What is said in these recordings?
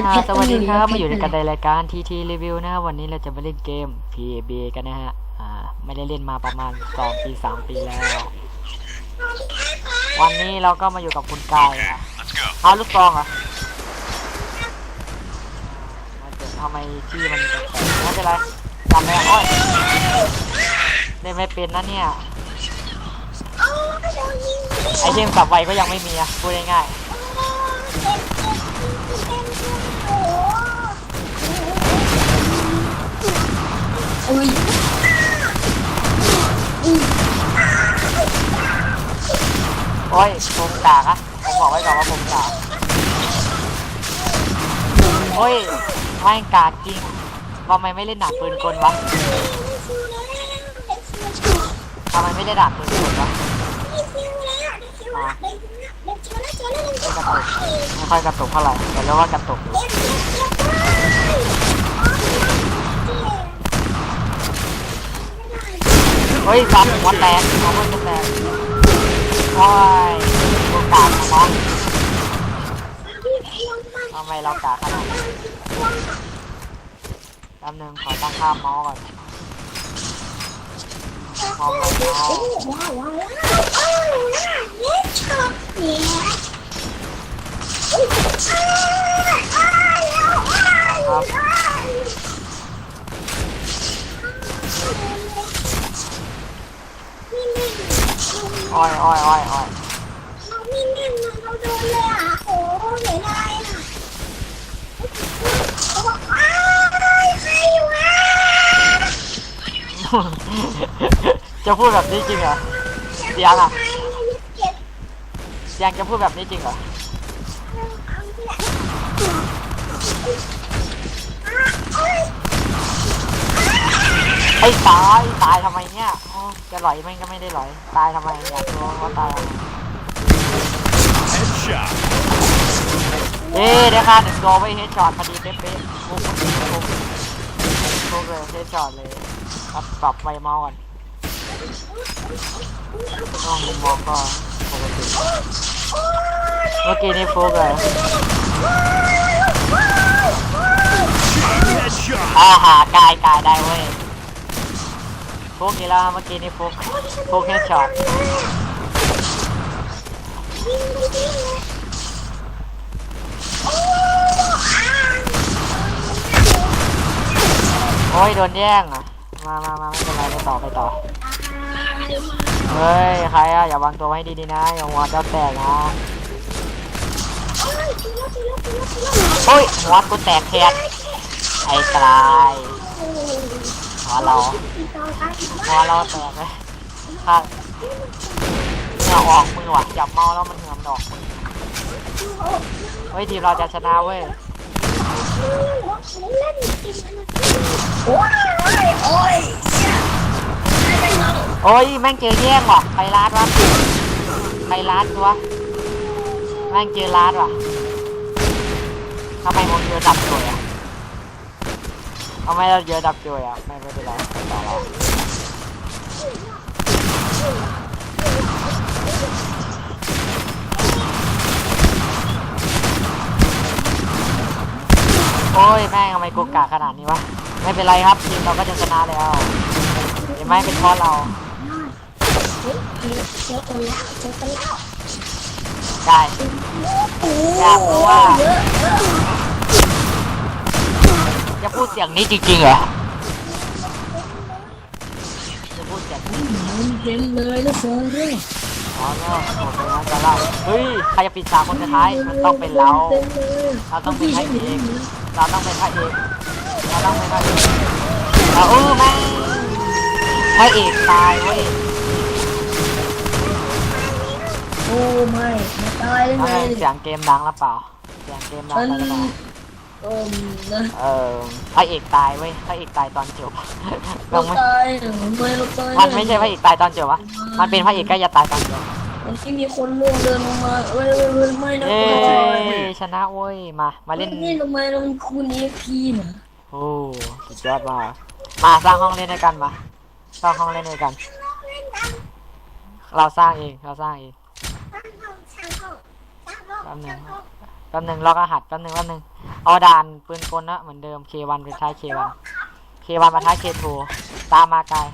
เป็นอ่าเพชรสวัสดีครับเพชมาอยู่ในกันในรายการ TT Review นะครับวันนี้เราจะมาเล่นเกม PAB กันนะฮะอ่าไม่ได้เล่นมาประมาณ2ปี3ปีแล้ว วันนี้เราก็มาอยู่กับคุณกายอะเอาลูกซองเหรอมาเจอทำไมที่มันแปลกๆไม่เป็นไรจำไม่ได้โอ้ยเล่นไม่เป็นนะเนี่ยไอเทมสับไวก็ยังไม่มีอะพูดง่ายๆ อุ้ยโอ้ยผมกากอะผมบอกไว้ก่อนว่าผมกาโอ้ยไม่งกากจริงทำไมไม่เล่นหนักปืนกลวะทำไมไม่ได้ด่าปืนกลวะไม่ค่อยกระตุกเท่าไหร่แต่เรียกว่ากระตุกอยู่ เฮ้ยซับหัวแตกหัวมันจะแตกโอ้ยกูกากนะน้องทำไมเรากาขนาดนี้แป๊บนึงขอตั้งค่ามาส์ก่อนมอง เลยเมาส์ครับอ้อยอ้อยอ้อยอ้อยจะพูดแบบนี้จริงเหรอเสียงอะเสียงจะพูดแบบนี้จริงเหรอ ไอ้ตายตายทำไมเนี่ยโอ้จะหลอยแม่งก็ไม่ได้หลอย ตายทำไมอยากรู้ว่าตายทำไม Headshot. เอ๊ะเดี๋ยวค่ะหนึ่งตัวไว้เฮดช็อตพอดีเป๊ะๆปุ๊บปุ๊บปุ๊บปุ๊บเลยเฮดช็อตเลยปรับปรับไวเมาส์ก่อนต้องมุมมองก็ปกติเมื่อกี้นี่ฟุกเลย Headshot. อาหากายกายได้เว้ย ฟุกนี่แล้วเมื่อกี้นี่ฟุกฟุกเฮดช็อตโอ้ยโดนแย่งอะ มามามาไม่เป็นไรไปต่อไปต่อ เฮ้ย ใครอะ อย่าวางตัวไว้ให้ดีๆนะ อย่าหัวเจ้าแตกนะเฮ้ยหัวกูแตกแทนไอ้กลาย หัวเราหัวเราแตกเลยข้าเหงื่อออกมือว่ะจับเมาแล้วมันเหงื่อมันอกมือเฮ้ยทีมเราจะชนะเว้ยโอ้ยแม่งเจอแย่งว่ะใครลาดวะใครลาดวะแม่งเจอลาดว่ะทำไมผมเจอดับจ่วยอะ ทำไมเราเจอะดับจ่วยอะไม่ไม่เป็นไรไปต่อเราโอ้ยแม่งทำไมกูกากขนาดนี้วะไม่เป็นไรครับทีมเราก็จะชนะแล้วเห็นไหมเป็นเพราะเราได้อยากรู้ว่า จะพูดเสียงนี้จริงๆเหรอจะพูดเสียงนี้เห็นเลยนะเซอร์อ๋อเนาะโอเคนะจะเล่าเฮ้ยใครจะปิดฉากคนสุดท้ายมันต้องเป็นเราเราต้องเป็นพระเอกเราต้องเป็นพระเอกเราต้องเป็นพระเอกเราเออแม่งพระเอกตายเว้ยโอ้ไม่ไม่ตายเลทำไมยเสียงเกมดังหรือเปล่าเสียงเกมดังมันไปหรือเปล่า เออนะเออพระเอกตายเว้ยพระเอกตายตอนจบเราเราไม่ตายหรือไม่เราตายมันไม่ใช่พระเอกตายตอนจบวะมันเป็นพระเอกใกล้จะตายตอนจบมันที่มีคนล่วงเดินลงมาเอ้ยเอ้ยเอ้ยไม่นะเย้เอ้ยชนะเว้ยมามาเล่นนี่ทำไมเราเป็นคุณเอพีนะโอ้สุดยอดมากมาสร้างห้องเล่นด้วยกันมาสร้างห้องเล่นด้วยกัน เราสร้างเองเราสร้างเองแป๊บหนึงแป๊บหนึงรอกรหัสแป๊บหนึงแป๊บหนึง เอาด่านปืนกลนะเหมือนเดิม K1 เป็นท้าย K1 K1 มาท้าย K2 ตามมากาย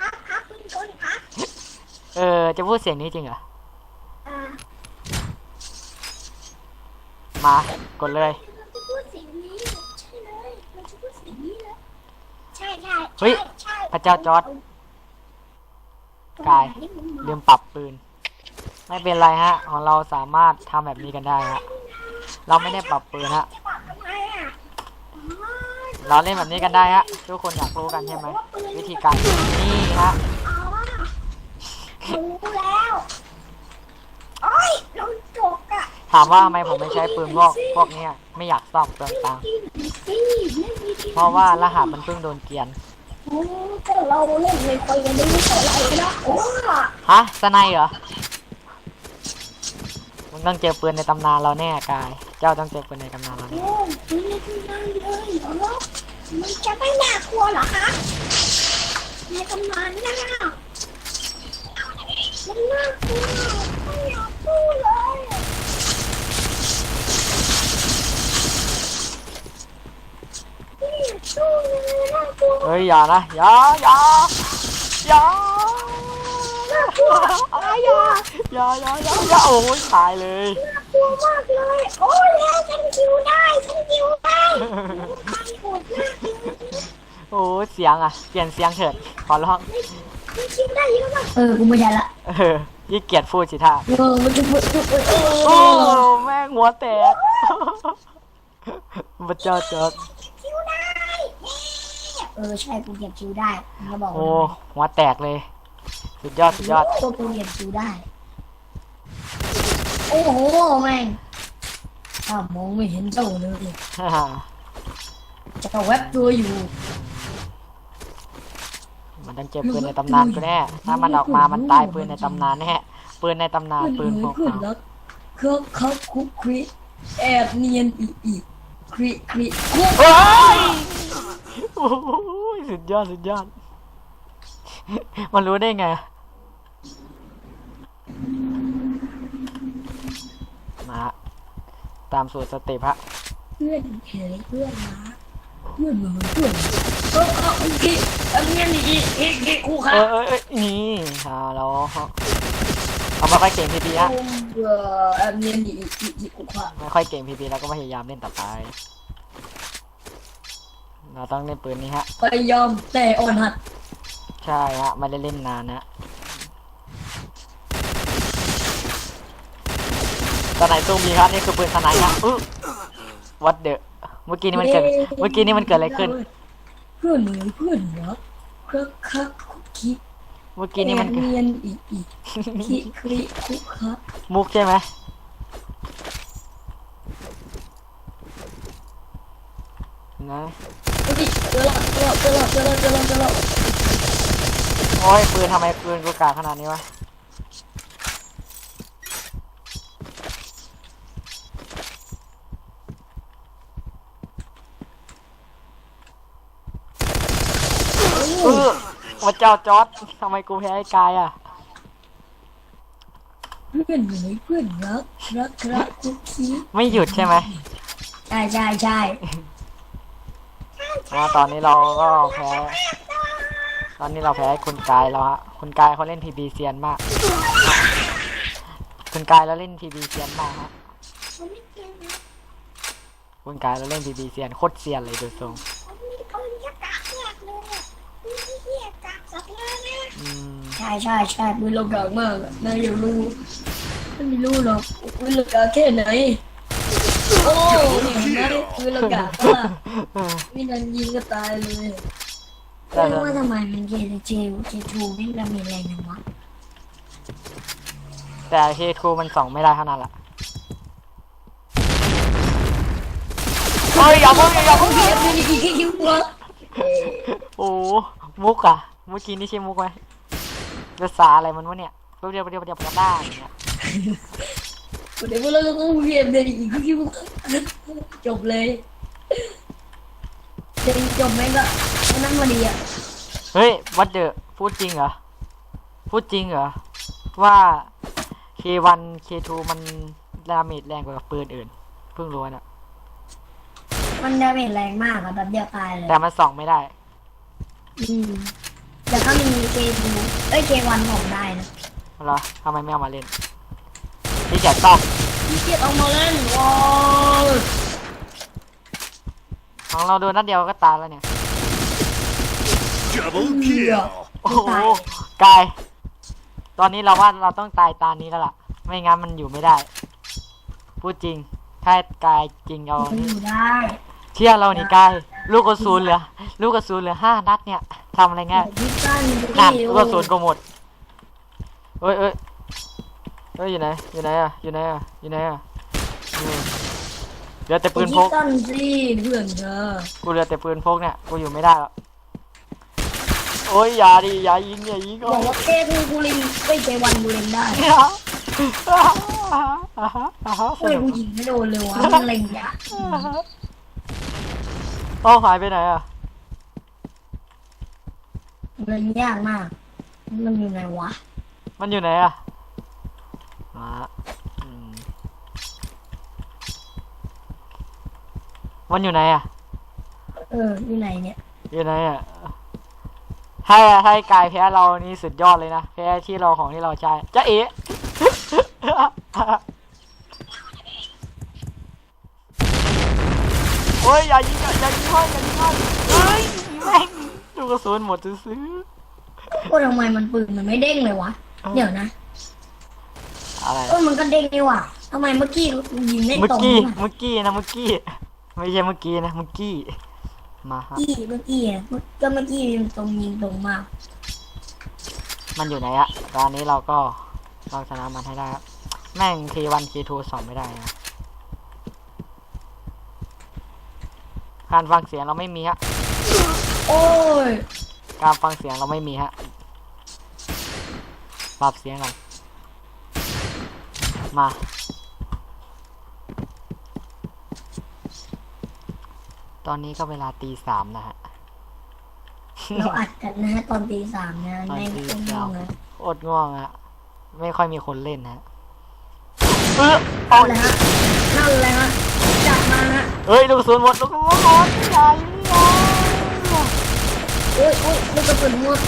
ครับครับคุณคนครับเออ จะพูดเสียงนี้จริงเหรอ อ่ามากดเลยเราจะพูดสิ่งนี้ใช่เลยเราจะพูดสิ่งนี้เลยใช่ใช่เฮ้ยใช่พระเจ้าจอร์ดกาย ลืมปรับปืน ไม่เป็นไรฮะ ของเราสามารถทำแบบนี้กันได้ฮะ เราไม่ได้ปรับปืนฮะ จะปรับทำไมอะอ๋อ เราเล่นแบบนี้กันได้ฮะ ทุกคนอยากรู้กันใช่ไหมวิธีการนี่ฮะอ๋อรู้แล้วโอ้ยเราจกอะถามว่าทำไมผมไม่ใช้ปืนพวกพวกเนี้ยไม่อยากซ่อมเปลืองตังค์กินสิเล่นดีๆเพราะว่ารหัสมันเพิ่งโดนเกรียนโอ้แต่เราเล่นไม่ค่อยกันไม่รู้เท่าไหร่นะโอ้ฮะสไนเหรอมึงต้องเจอปืนในตำนานเราแน่กาย เจ้าต้องเจอปืนในตำนานเราแน่โหไม่ได้ทำงานเลยเหรอมันจะไม่น่ากลัวเหรอคะในตำนานน่ะมันน่ากลัวไม่อยากพูดเลยไม่อยากสู้เลยน่ากลัวเฮ้ยอย่านะอย่าอย่าอย่าน่ากลัวอะไรอะอย่าอย่าอย่าอย่าโอ้ยตายเลยน่าก ลัวมากเลย โอ้ยแล้วฉันคิวได้ฉันคิวได้ใครโหดมากเลยโอ้ยเสียงอะ เปลี่ยนเสียงเถิดขอร้องฉันคิวได้เยอะมากเออ กูไม่ได้ละ เออยี่เกียจพูดสิท่าเออมันจะพูดเออเอโอ้อแม่งหัวแตกพระเจ้าจอดคิวได้เออใช่กูเก็บคิวได้มึงก็บอกโอ้หัวแตกเลย สุดยอดสุดยอด ตัวกูเก็บคิวได้โอ้โหแม่งถ้ามองไม่เห็นเจ้าเลยจะแวบตัวอยู่ มันต้องเจอปืนในตำนานกูแน่ถ้ามันออกมามันตายปืนในตำนานแน่ปืนในตำนานปืนพวกเพื่อนเรารักเขาเขาคุกคริแอบเนียนอีอีคริคริคุกเฮ้ยโอ้ยสุดยอดสุดยอด มันรู้ได้ไง มาฮะตามสูตรสเต็ปฮะเพื่อนเฮ้ยเพื่อนรักเพื่อนเหมือนเพื่อนเขาเขาโอเคอันเนียนอีอีอีอีคุกคเอรับอเออเอยนี่ฮาเราเขาไม่ค่อยเก่งพีพีฮะเอออันเนียนอีอีอีคุกครับไม่ค่อยเก่งพีพีแล้วก็พยายามเล่นต่อไป เราต้องเล่นปืนนี้ฮะพยายามแต่อ่อนหัดใช่ฮะไม่ได้เล่นนานนะ สไนตู้มีครับนี่คือปืนสไนครับอื้อวัดเดอะเมื่อกี้นี่มันเกิด เมื่อกี้นี่มันเกิดอะไรขึ้น เพื่อนเหมือนเพื่อนรักครับครับคุกคิเมื่อกี้นี่มันแอบเกิดเนียนอีอีคิคริคุกครับมุกใช่ไหมนะเฮ้ยเจอละเจอละเจอละเจอละเจอละเจอละโอ้ยปืนทำไมปืนกูกากขนาดนี้วะ เออ ว่าเจ้าจอร์ดทำไมกูแพ้ไอ้กายอะ เพื่อนเหมือนเพื่อนรักรักรักคุกคิไม่หยุดใช่ไหมใช่ใช่ใช่เพราะตอนนี้เราก็แพ้ ตอนนี้เราแพ้คุณกายแล้วฮะคุณกายเขาเล่นพีบีเซียนมาก คุณกายเราเล่นพีบีเซียนมากฮะคุณกายเราเล่นพีบีเซียนโคตรเซียนเลยดูทรง ผมมีปืนกระกากมากเลยอะปืนที่เหี้ยกากสักเลยนะ อืม ใช่ใช่ใช่ปืนเรากากมากอะนายอย่ารู้นายไม่รู้หรอกปืนเรากากแค่ไหนโอ้นี่เห็นไหมปืนเรากากมากไม่นันยิงก็ตายเลยแต่ไม่รู้ว่าทำไมมันเจเจเจทูไม่ละมีแรงจังวะแต่เคทูมันส่องไม่ได้เท่านั้นแหละเฮ้ยอย่าเพิ่งอย่าเพิ่งเฮ้ยมันอีกอีกอีกวะโอ้มุกอะเมื่อกี้นี่ใช่มุกไหม ภาษาอะไรมันวะเนี่ยเดี๋ยวเดี๋ยวเดี๋ยวเดี๋ยวได้อย่างเงี้ยเดี๋ยวเราต้องเรียนเดี๋ยอีกอีกจบเลยเดี๋ยวจบไหมก็นั่งมาดีอะเฮ้ยวัดเดอะพูดจริงเหรอ พูดจริงเหรอ ว่า K1 K2 มันดาเมจแรงกว่าปืนอื่น เพิ่งรู้นะมันดาเมจแรงมากอะแบบเดียวตายเลยแต่มันส่องไม่ได้อื มแต่ถ้ามีเคทูเอ้ยเควันผมได้นะเหรอทำไมไม่เอามาเล่นพี่แกต้องพี่เกียรเอามาเล่นว้าวของเราโดนนัดเดียวก็ตายแล้วเนี่ย Double kill. โอ้โหกาย ตอนนี้เราว่าเราต้องตายตานี้แล้วล่ะ ไม่งั้นมันอยู่ไม่ได้ พูดจริง ถ้ากายจริงเอามันนี่อยู่ได้ เชื่อเรานี่กาย ลูกกระสุนเหลือ ลูกกระสุนเหลือห้านัดเนี่ย ทำอะไรง่ายพี่ตั้นนั่นลูกกระสุนก็หมดเอ้ยเอ้ยเอ้ยอยู่ไหนอยู่ไหนอะอยู่ไหนอะอยู่ไหนอะอืมเหลือแต่ปืนพกพี่ตั้นสิเพื่อนเธอกูเหลือแต่ปืนพกเนี่ยกูอยู่ไม่ได้แล้วโอ้ยอย่าดิอย่ายิงอย่ายิงบอกว่าเคทูกูเล่นไม่เควันกูเล่นได้สเฮ้ยนุกกูยิงไม่โดนเลยวะมันเล็งยะโอ้หายไปไหนอะ เล็งยากมาก มันอยู่ไหนวะ มันอยู่ไหนอะมาอืมมันอยู่ไหนอะเออ อยู่ไหนเนี่ย อยู่ไหนอะให้ให้กายแพ้เรานี่สุดยอดเลยนะ แพ้ที่เราของที่เราใช้จะเอ๋ โอ้ยอย่ายิงอะอย่ายิงห้อยอย่ายิงห้อยเฮ้ยแม่งลู กกระสุนหมดซื้อโอ้ทำไมมันปืนมันไม่เด้งเลยวะ เดี๋ยวนะๆอะไรเออมันก็เด้งนี่ว่ะทำไมเมื่อกี้ยิงไม่เมื่อตรงกี้วะเมื่อกี้นะเมื่อกี้ไม่ใช่เมื่อกี้นะเมื่อกี้มาฮะเมื่อกี้เมื่อกี้อะเมื่อก็เมื่อกี้มันตรงยิงตรงมาก มันอยู่ไหนอะตอนนี้เราก็เราชนะมันให้ได้ครับแม่งทีวันทีทูสองไม่ได้นะการฟังเสียงเราไม่มีฮะ โอ้ยการฟังเสียงเราไม่มีฮะปรับเสียงก่อนมา ตอนนี้ก็เวลาตีสามนะฮะ เราอัดกันนะฮะตอนตีสามนะตอนในตีตรงสามงนะโอดง่วงอะไม่ค่อยมีคนเล่นฮะเออโอ้นั่นยแหละฮะนั่นแหละฮะจับมาฮะเฮ้ยลูกกระสุนหมดลูกกระสุนหมดใหญ่ใหญ่ โอ้ยโอ้ยลูกกระสุนหมด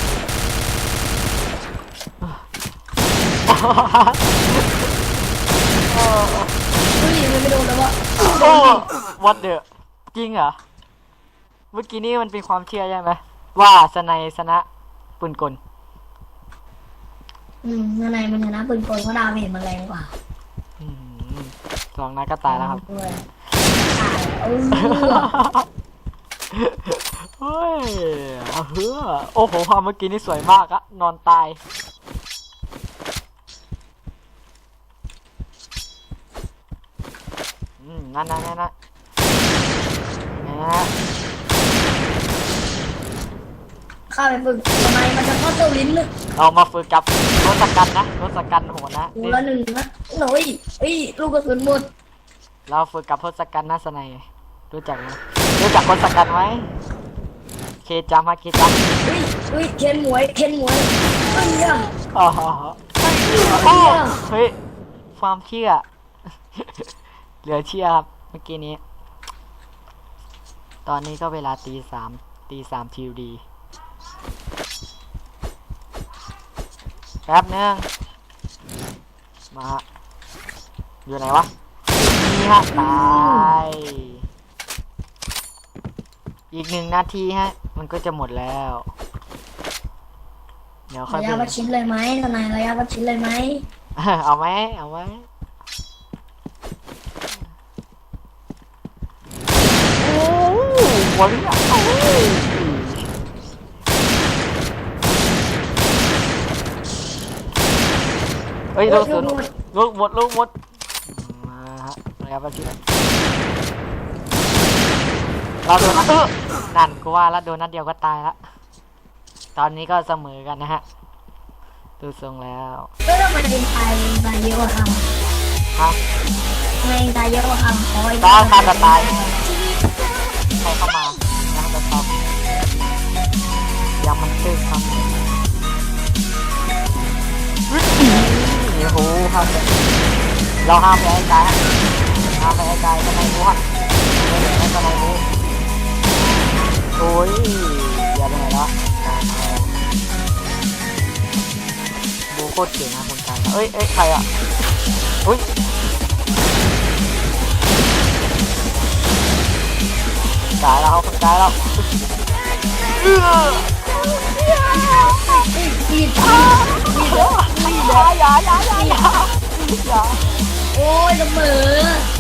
เฮ้ยมันไม่โดนแล้ววะโอ้วัดเดอะจริงเหรอ เมื่อกี้นี้มันเป็นความเชื่อใช่ไหมว่าสนัยชนะปืนกล อืมข้างมันชนะปืนกลเพราะดาเมจมันแรงกว่าอืมสองนัดก็ตายแล้วครับ ด้วยตายเออ เฮ้ยเอาเฮ้อโอ้โหภาพเมื่อกี้นี่สวยมากอะนอนตาย อืม นั่นนั่นนั่นนั่นนะเข้าไปฝึกทำไมมันจะเข้าตัวลิ้นเลยเรามาฝึกกับรถสกันนะรถสกันโหดนะตัวละหนึ่งนะหน่อยเอ้ย ลูกกระสุนหมด เราฝึกกับทศกัณฐ์นาสนัยรู้จักไหม รู้จักทศกัณฐ์ไหมเคจัมฮะเคจัมเฮ้ยเฮ้ยเคนหมวยเคนหมวยเฮ้ยอะอ๋อโอ้เฮ้ยความเชื่อ เหลือเชื่อครับเมื่อกี้นี้ ตอนนี้ก็เวลาตีสามตีสามทีดีแป๊บนึงมาฮะอยู่ไหนวะนี่ฮะตาย อีกหนึ่งนาทีฮะ มันก็จะหมดแล้ว เดี๋ยวค่อยระไปยะประชิดเลยไหมทนายระยะประชิดเลยไหมเอาไหมเอาไหมโอ้หัวเรือโอ้ยเฮ้ยลูกสุนลูกหมดลูกหมดมาฮะระยะประชิด เราโดนนัดเออนั่นกูว่าแล้วโดนนัดเดียวก็ตายละตอนนี้ก็เสมอกันนะฮะ ดูทรงแล้วก็ต้องมาเองตายเองตายเยอะกว่าคฮะำทำไมเองตายเยอะกว่าคำขอให้ตายตายตายใครเข้ามายังจะชอบยังมันตื้อครับโอ้โหห้ามเลยเราห้ามไปไอ้กายฮะห้ามไปไอ้กายก็ไม่รู้ฮะไม่เหลือก็ไม่รู้ ยอย่าไปไหนละดูโคตรเก่งนะคนไทยเอ้ยเอ้ยใครอะอุ้ยตายแล้วคนตายแล้วเออมีดมีดอย่าอย่าอย่าอย่าอย่าอย่าโอ้ยเสมอ